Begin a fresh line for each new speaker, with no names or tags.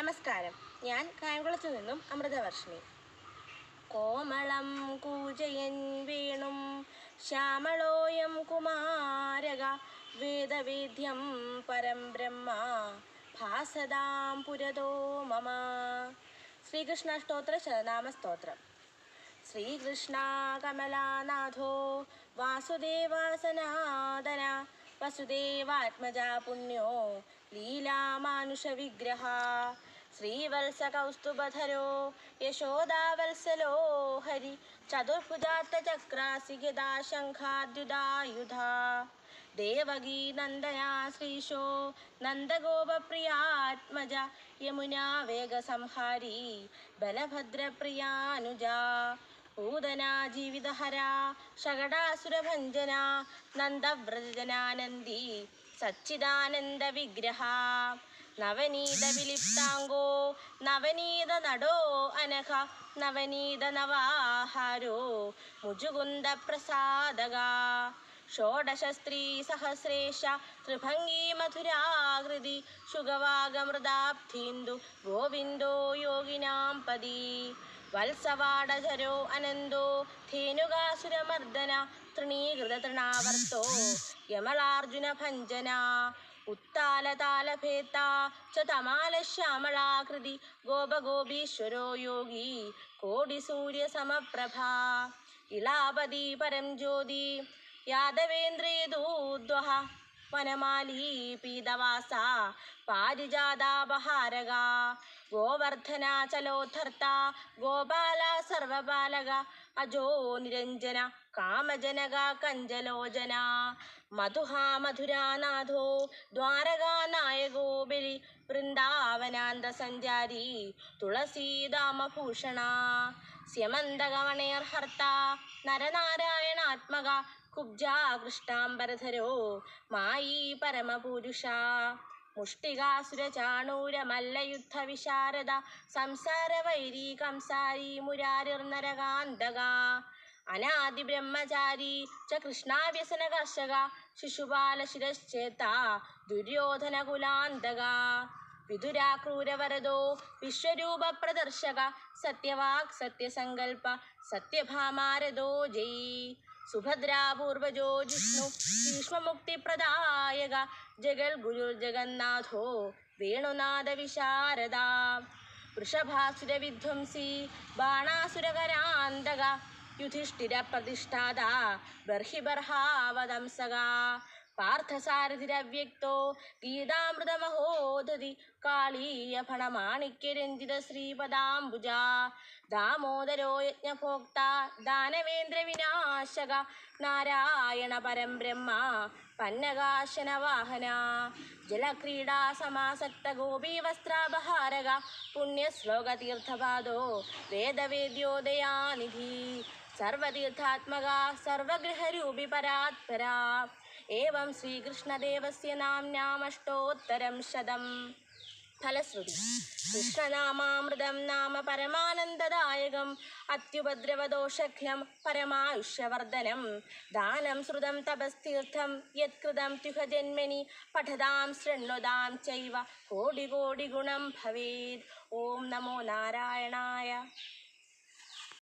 നമസ്കാരം. ഞാൻ കായംകുളത്ത് നിന്നും അമൃതവർഷിണി. കോമളം കൂജയൻ വീണും ശ്യാമളോയം കുമാരക വേദവേദ്യം പരം ബ്രഹ്മ ഭാസതാം പുരതോ മമ ശ്രീകൃഷ്ണാഷ്ടോത്ര ശതനാമ സ്തോത്രം. ശ്രീകൃഷ്ണ കമലാനാഥോ വാസുദേവാസനാദന വസുദേവാത്മജ പുണ്യോ ലീലാമാനുഷ വിഗ്രഹ ശ്രീവത്സ കൗസ്തുഭധരോ യശോദാവത്സലോ ഹരി ചതുർഭുജാത്ത ചക്രാസി ഗദാ ശംഖാദ്യുധായുധ ദേവകീ നന്ദന ശ്രീശോ നന്ദഗോപപ്രിയാത്മജ യമുനാ വേഗസംഹാരി ബലഭദ്രപ്രിയാനുജ. പൂതന ജീവിതഹര ശകടാസുരഭഞ്ജന നന്ദവ്രജനാനന്ദി സച്ചിദാനന്ദ വിഗ്രഹ. നവനീത വിലിപ്താംഗോ നവനീത നടോ അനഘ നവനീത നവാഹാരോ മുജുകുന്ദ പ്രസാദക ഷോഡശസ്ത്രീ സഹസ്രേഷ ത്രിഭംഗീ മധുരാകൃതി ശുഗവാഗമൃതാബ്ധീന്ദു ഗോവിന്ദോ യോഗിനാം പതി വത്സവാടധരോ അനന്തോ ധേനുകാസുരമർദ്ദന തൃണീകൃത തൃണാവർത്തോ യമളാർജുന ഭഞ്ജന ഉത്താലതാലഭേത്ത ച തമാലശ്യാമളാകൃതി ഗോപഗോപീശ്വരോ യോഗി കോടിസൂര്യസമപ്രഭ. ഇളാപതി പരം ജ്യോതി യാദവേന്ദ്രേദൂദ്വഹ വനമാലീ പീതവാസ പാരിജാതാപഹാരക. ഗോവർദ്ധനാചലോദ്ധർത്ത ഗോപാല സർവപാലക അജോ നിരഞ്ജന കാമജനക കഞ്ചലോചന. മധുഹാ മധുരാനാഥോ ദ്വാരകാനായകോ ബലി വൃന്ദാവനാന്ത സഞ്ചാരി തുളസീതാമഭൂഷണ സ്യമന്തകവണയർ ഹർത്ത നരനാരായണാത്മക കുബ്ജാ കൃഷ്ണാംബരധരോ. മായി പരമപുരുഷ. മുഷ്ടികാസുരചാണൂരമല്ലയുദ്ധ യുദ്ധവിശാരദ സംസാര വൈരീ കംസാരി മുരാരിർനരകാന്തക. അനാദി ബ്രഹ്മചാരി ച കൃഷ്ണാവ്യസന കർഷക ശിശുപാല ശിരശ്ചേത്ത ദുര്യോധന കുലാന്തക വിതുരാക്രൂരവരദോ വിശ്വരൂപ പ്രദർശക സത്യവാക് സത്യസങ്കൽപ്പ സത്യഭാമാരദോ ജയ്. സുഭദ്രാപൂർവജോ ജിഷ്ണു ഭീഷ്മമുക്തിപ്രദായക ജഗൽ ഗുരുർ ജഗന്നാഥോ വേണുനാഥ വിശാരദ വൃഷഭാസുര വിധ്വംസി ബാണാസുരകരാന്തക യുധിഷ്ഠിര പ്രതിഷ്ഠാത ബർഹിബർഹാവദംസക. പാർത്ഥസാരഥിരവ്യക്തോ ഗീതാമൃതമഹോദതി കാളീയ ഫണമാണിക്യരഞ്ജിത ശ്രീപദാംബുജ. ദാമോദരോ യജ്ഞഭോക്ത ദാനവേന്ദ്ര വിനാശക നാരായണ പരം ബ്രഹ്മ പന്നകാശന വാഹന ജലക്രീഡാ സമാസക്ത ഗോപീ വസ്ത്രാപഹാരക പുണ്യശ്ലോകതീർത്ഥപാദോ വേദവേദ്യോദയാനിധി. സർവതീർത്ഥാത്മക സർവഗൃഹരൂപി പരാത്പരാ ഏവം ശ്രീകൃഷ്ണദേവസ്യ നാംനാമഷ്ടോത്തരം ശതം ഫലശ്രുതി കൃഷ്ണനാമാമൃതം നാമ പരമാനന്ദദായകം അത്യുപദ്രവദോഷഘ്നം പരമായുഷ്യവർദ്ധനം ദാനം ശ്രുതം തപസ്തീർത്ഥം യത്കൃതം ത്യുഹജന്മനി പഠതാം ശൃണ്വതാം ചൈവ കോടി കോടി ഗുണം ഭവേത് ഓം നമോ നാരായണായ